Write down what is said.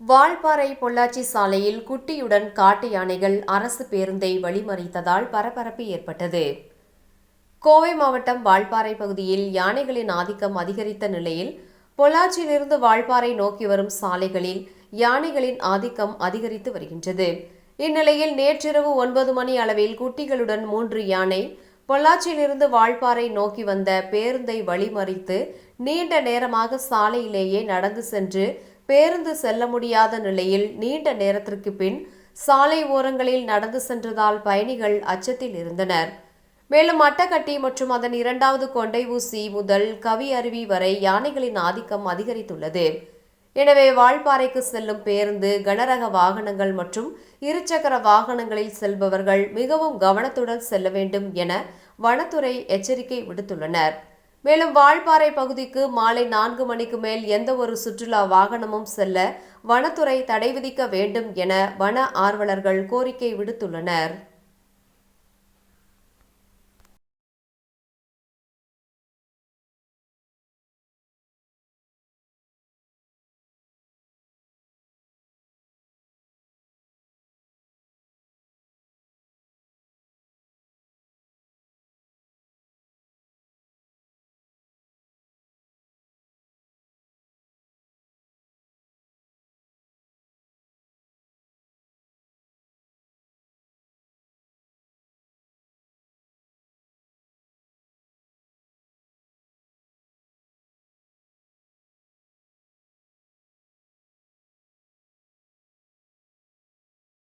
வால்பாறை பொள்ளாச்சி சாலையில் குட்டியுடன் காட்டு யானைகள் அரசு பேருந்தை வழிமறித்ததால் பரபரப்பு ஏற்பட்டது. கோவை மாவட்டம் வால்பாறை பகுதியில் யானைகளின் ஆதிக்கம் அதிகரித்த நிலையில் பொள்ளாச்சியிலிருந்து வால்பாறை நோக்கி வரும் சாலைகளில் யானைகளின் ஆதிக்கம் அதிகரித்து வருகின்றது. இந்நிலையில் நேற்றிரவு ஒன்பது மணி அளவில் குட்டிகளுடன் மூன்று யானை பொள்ளாச்சியிலிருந்து வால்பாறை நோக்கி வந்த பேருந்தை வழிமறித்து நீண்ட நேரமாக சாலையிலேயே நடந்து சென்று பேருந்து செல்ல முடியாத நிலையில் நீண்ட நேரத்திற்கு பின் சாலை ஓரங்களில் நடந்து சென்றதால் பயணிகள் அச்சத்தில் இருந்தனர். மேலும் அட்டகட்டி மற்றும் அதன் இரண்டாவது கொண்டை ஊசி முதல் கவி அருவி வரை யானைகளின் ஆதிக்கம் அதிகரித்துள்ளது. எனவே வால்பாறைக்கு செல்லும் பேருந்து கனரக வாகனங்கள் மற்றும் இருசக்கர வாகனங்களில் செல்பவர்கள் மிகவும் கவனத்துடன் செல்ல வேண்டும் என வனத்துறை எச்சரிக்கை விடுத்துள்ளனர். மேலும் வால்பாறை பகுதிக்கு மாலை நான்கு மணிக்கு மேல் எந்த ஒரு சுற்றுலா வாகனமும் செல்ல வனத்துறை தடை விதிக்க வேண்டும் என வன ஆர்வலர்கள் கோரிக்கை விடுத்துள்ளனர்.